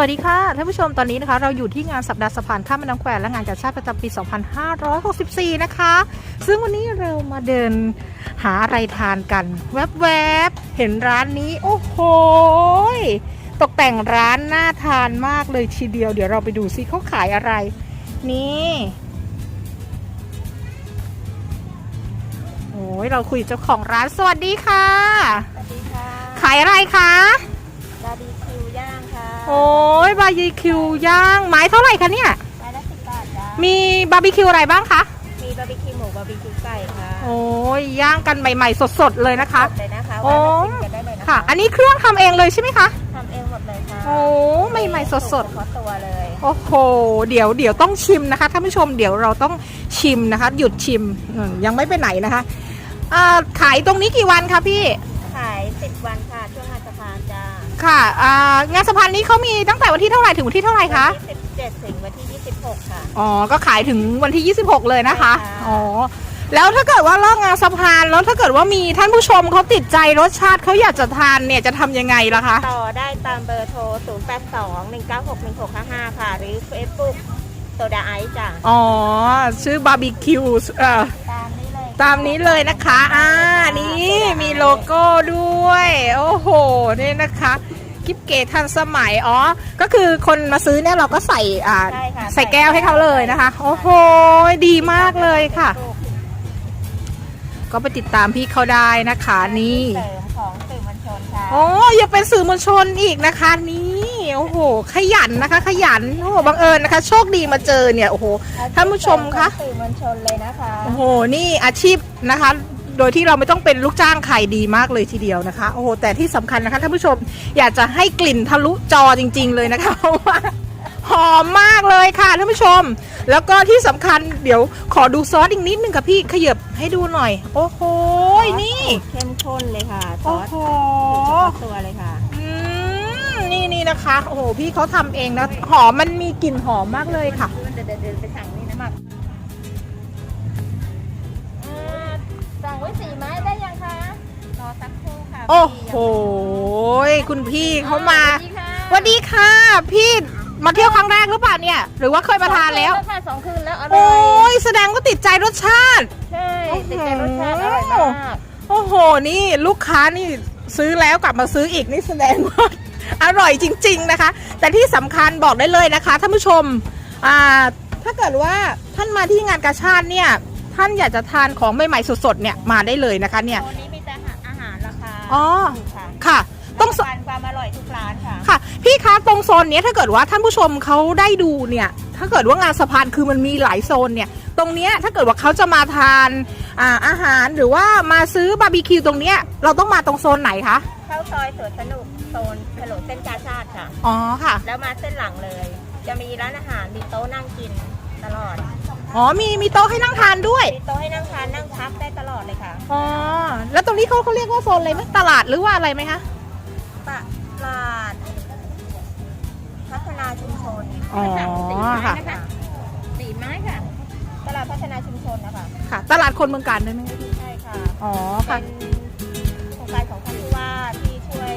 วัสดีค่ะท่านผู้ชมตอนนี้นะคะ เราอยู่ที่งานสัปดาห์สะพานข้ามแม่น้ำแควและงานกาชาติประจำปี 2564 นะคะ ซึ่งวันนี้เรามาเดินหาอะไรทานกัน แวบๆ เห็นร้านนี้ โอ้โหยตกแต่งร้านน่าทานมากเลยทีเดียว เดี๋ยวเราไปดูซิเขาขายอะไร นี่โอ้ยเราคุยกับเจ้าของร้านสวัสดีค่ะ สวัสดีค่ะ ขายอะไรคะบาร์บีคิวย่างค่ะ โอ้ ยบาร์บีคิวย่างไม้เท่าไหร่คะเนี่ย ไม้ละสิบบาทจ้ามีบาร์บีคิวอะไรบ้างคะมีบาร์บีคิวหมูบาร์บีคิวไก่ค่ะโอ้ยย่างกันใหม่ๆสดๆเลยนะคะสดเลยนะคะโอ้ ว่ามาชิมกันได้เลยนะคะค่ะ อันนี้เครื่องทำเองเลยใช่ไหมคะ ทำเองหมดเลยค่ะโอ้ใหม่ๆสดๆ เฉพาะตัวเลยโอ้โห เดี๋ยวเดี๋ยวต้องชิมนะคะท่านผู้ชมเดี๋ยวเราต้องชิมนะคะ หยุดชิมอืมยังไม่ไปไหนนะคะอ่าขายตรงนี้กี่วันคะพี่ ขายสิบวันค่ะช่วงงานสะพานจ้า ค่ะอ่างานสะพานนี้เขามีตั้งแต่วันที่เท่าไหร่ถึงวันที่เท่าไหร่คะ วันที่สิบเจ็ดถึงวันที่ยี่สิบหกค่ะ อ๋อ ก็ขายถึงวันที่ 26 เลยนะคะ ใช่ค่ะ อ๋อ แล้วถ้าเกิดว่าเลิกงานสะพานแล้วถ้าเกิดว่ามีท่านผู้ชมเขาติดใจรสชาติเขาอยากจะทานเนี่ยจะทำยังไงล่ะคะ ต่อได้ตามเบอร์โทร 0 8 2 1 9 6 1 6 5 5 ค่ะ หรือ Facebook โซดาไอซ์จ้ะ อ๋อ ชื่อบาร์บีคิวเอ่อ ตามนี้เลยตามนี้เลยนะคะอ่านี่มีโลโก้ด้วย โอ้โหนี่นะคะกิฟเกตทันสมัยอ๋อ ก็คือคนมาซื้อเนี่ยเราก็ใส่อ่าใช่ค่ะใส่แก้วให้เขาเลยนะคะ โอ้โหดีมากเลยค่ะ ก็ไปติดตามพี่เขาได้นะคะนี่เสริมของสื่อมวลชนค่ะโอ้ยังเป็นสื่อมวลชนอีกนะคะนี่ โอ้โห ขยันนะคะ ขยันโอ้โหบังเอิญนะคะ โชคดีมาเจอเนี่ยโอ้โหท่านผู้ชมคะสื่อมวลชนเลยนะคะโอ้โหนี่อาชีพนะคะ โดยที่เราไม่ต้องเป็นลูกจ้างใครดีมากเลยทีเดียวนะคะโอ้โหแต่ที่สำคัญนะคะท่านผู้ชมอยากจะให้กลิ่นทะลุจอจริง ๆ เลยนะคะเพราะว่าหอมมากเลยค่ะท่านผู้ชม แล้วก็ที่สำคัญเดี๋ยวขอดูซอสอีกนิดนึงค่ะพี่ขยับให้ดูหน่อย โอ้โหนี่เข้มข้นเลยค่ะซโอ้อสโหเฉพาะตัวเลยค่ะอืม นี่นี่นะคะ โอ้โห พี่เขาทำเองนะ หอมมันมีกลิ่นหอมมากเลยค่ะเดินเดินเดินไปสั่งนี่นะหมักอ่าสั่งไว้สี่ไม้ได้ยังคะ รอสักครู่ค่ะโอ้โห คุณพี่เขามาสวัสดีค่ะสวัสดีค่ะ พี่มาเที่ยวครั้งแรกหรือเปล่าเนี่ย หรือว่าเคยมาทานแล้ว สองคืค่ะสองคืนแล้วอร่โอ้อยยแสดงว่าติดใจรสชาติ ใช่ติดใจรสชาติอร่อยมาก โอ้โห นี่ลูกค้านี่ซื้อแล้วกลับมาซื้ออีกนี่แสดงว่า อร่อยจริง ๆนะคะ แต่ที่สำคัญบอกได้เลยนะคะท่านผู้ชมอ่าถ้าเกิดว่าท่านมาที่งานกาชาติเนี่ยท่านอยากจะทานของใหม่ๆสดๆเนี่ยมาได้เลยนะคะเนี่ยตัวนี้มีแต่อาหารราคาอ๋อถูกค่ะค่ะต้องสทานความอร่อยทุกร้านค่ะค่ะ พี่คะตรงโซนเนี้ยถ้าเกิดว่าท่านผู้ชมเขาได้ดูเนี่ย ถ้าเกิดว่างานสะพานคือมันมีหลายโซนเนี่ย ตรงเนี้ยถ้าเกิดว่าเขาจะมาทานอ่าอาหารหรือว่ามาซื้อบาร์บีคิวตรงเนี้ยเราต้องมาตรงโซนไหนคะ เข้าซอยสวนสนุกโซนถนนเส้นกาชาติค่ะ อ๋อค่ะ แล้วมาเส้นหลังเลย จะมีร้านอาหารมีโต๊ะนั่งกินตลอด อ๋อมีมีโต๊ะให้นั่งทานด้วย มีโต๊ะให้นั่งทานนั่งพักได้ตลอดเลยค่ะอ๋อแล้วตรงนี้เขาเขาเรียกว่าโซนอะไรไหมตลาดหรือว่าอะไรไหมคะตลาด พัฒนาชุมชนอ๋อค่ะ สี่ไม้ค่ะต ลาดพัฒนาชุมชนนะคะค่ะ ตลาดคนเมืองการได้ไหมคะใช่ค่ะอ๋อค่ะ เป็นโครงการของท่านผู้ว่าที่ช่วย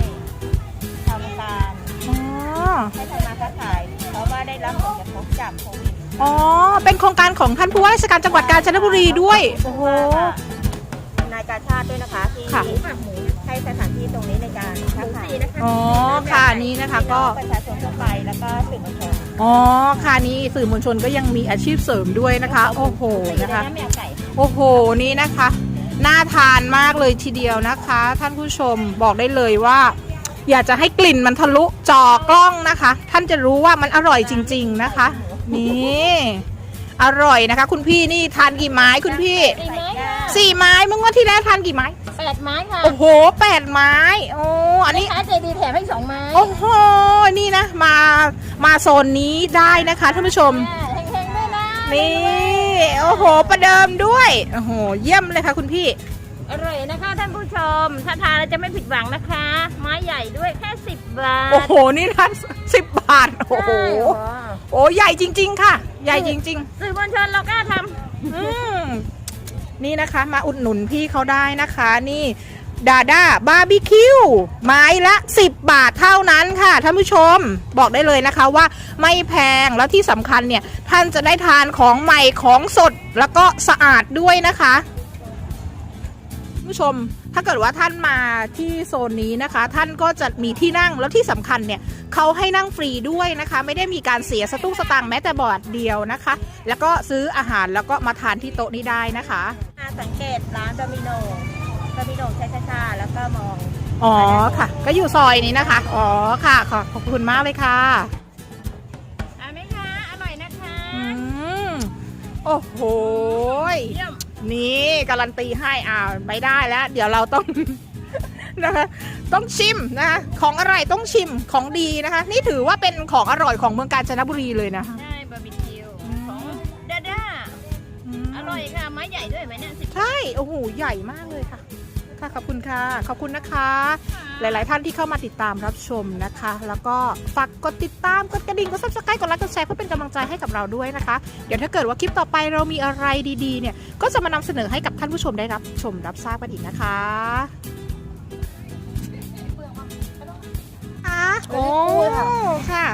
ชาวเมืองการอ๋อ ให้ทำมาค้าขาย เพราะว่าได้รับผลกระทบจากโควิดอ๋อ เป็นโครงการของท่านผู้ว่าราชการจังหวัดกาญจนบุรีด้วย โอ้โหนายกาชาติด้วยนะคะที่ค่ะ ให้สถานที่ตรงนี้ในการค้าขายนะคะ อ๋อ ค่ะนี่นะคะก็ประชาชนทั่วไปแล้วก็สื่ อ๋อค่ะนี่สื่อมวลชนก็ยังมีอาชีพเสริมด้วยนะคะ โอ้โหนะคะ โอ้โหนี่นะคะ น่าทานมากเลยทีเดียวนะคะ ท่านผู้ชมบอกได้เลยว่า อยากจะให้กลิ่นมันทะลุจอกล้องนะคะ ท่านจะรู้ว่ามันอร่อยจริง ๆนะคะ นี่ อร่อยนะคะ คุณพี่นี่ทานกี่ไม้คุณพี่สี่ไม้ค่ะ สี่ไม้เมื่อวันที่แล้วทานกี่ไม้ แปดไม้ค่ะโอ้โหแปดไม้โอ้อันนี้ค้าใจดีแถมให้สองไม้โอ้โห นี่นะ มา มาโซนนี้ได้นะคะท่านผู้ชมแห้งๆด้วยนะนี่ โอ้โห ประเดิมด้วย โอ้โห เยี่ยมเลยค่ะคุณพี่ อร่อยนะคะท่านผู้ชม ถ้าทานแล้วจะไม่ผิดหวังนะคะ ไม้ใหญ่ด้วยแค่สิบบาทโอ้โห นี่ท่านสิบบาท โอ้โห ใช่โอ้ใหญ่จริง ๆ ค่ะ ใหญ่จริงสื่อมวลชนเรากล้าทๆอืม นี่นะคะมาอุดหนุนพี่เขาได้นะคะนี่ดาด้าบาร์บีคิวไม้ละ 10 บาทเท่านั้นค่ะท่านผู้ชมบอกได้เลยนะคะว่าไม่แพงแล้วที่สำคัญเนี่ย ท่านจะได้ทานของใหม่ของสดแล้วก็สะอาดด้วยนะคะผู้ชมถ้าเกิดว่าท่านมาที่โซนนี้นะคะ ท่านก็จะมีที่นั่งแล้วที่สำคัญเนี่ยเขาให้นั่งฟรีด้วยนะคะ ไม่ได้มีการเสียสตุ้งสตางค์แม้แต่บาทเดียวนะคะ แล้วก็ซื้ออาหารแล้วก็มาทานที่โต๊ะนี้ได้นะคะ สังเกตร้านโดมิโนโดมิโนช้าๆแล้วก็มอง อ๋อค่ะ ก็อยู่ซอยนี้นะคะ อ๋อค่ะ ขอบขอบคุณมากเลยค่ะอ่าไหมคะ อร่อยนะคะอืมโอ้โหยเยี่ยมนี่การันตีให้อ่าไม่ได้แล้ว เดี๋ยวเราต้อง นะคะต้องชิมนะคะของอร่อยต้องชิมของดีนะคะ นี่ถือว่าเป็นของอร่อยของเมืองกาญจนบุรีเลยนะคะใช่บาร์บี อร่อยค่ะ ไม้ใหญ่ด้วยไหมเนี่ยสิใช่โอ้โหใหญ่มากเลยค่ะ ค่ะขอบคุณค่ะ ขอบคุณนะคะ หลาย ๆ ท่านที่เข้ามาติดตามรับชมนะคะ แล้วก็ฝากกดติดตามกดกระดิ่งกดซับสไครต์กดไลค์กดแชร์เพื่อเป็นกำลังใจให้กับเราด้วยนะคะ เดี๋ยวถ้าเกิดว่าคลิปต่อไปเรามีอะไรดีๆ เนี่ย ก็จะมานำเสนอให้กับท่านผู้ชมได้รับชมรับทราบกันอีกนะคะอะโอ้ค่ะ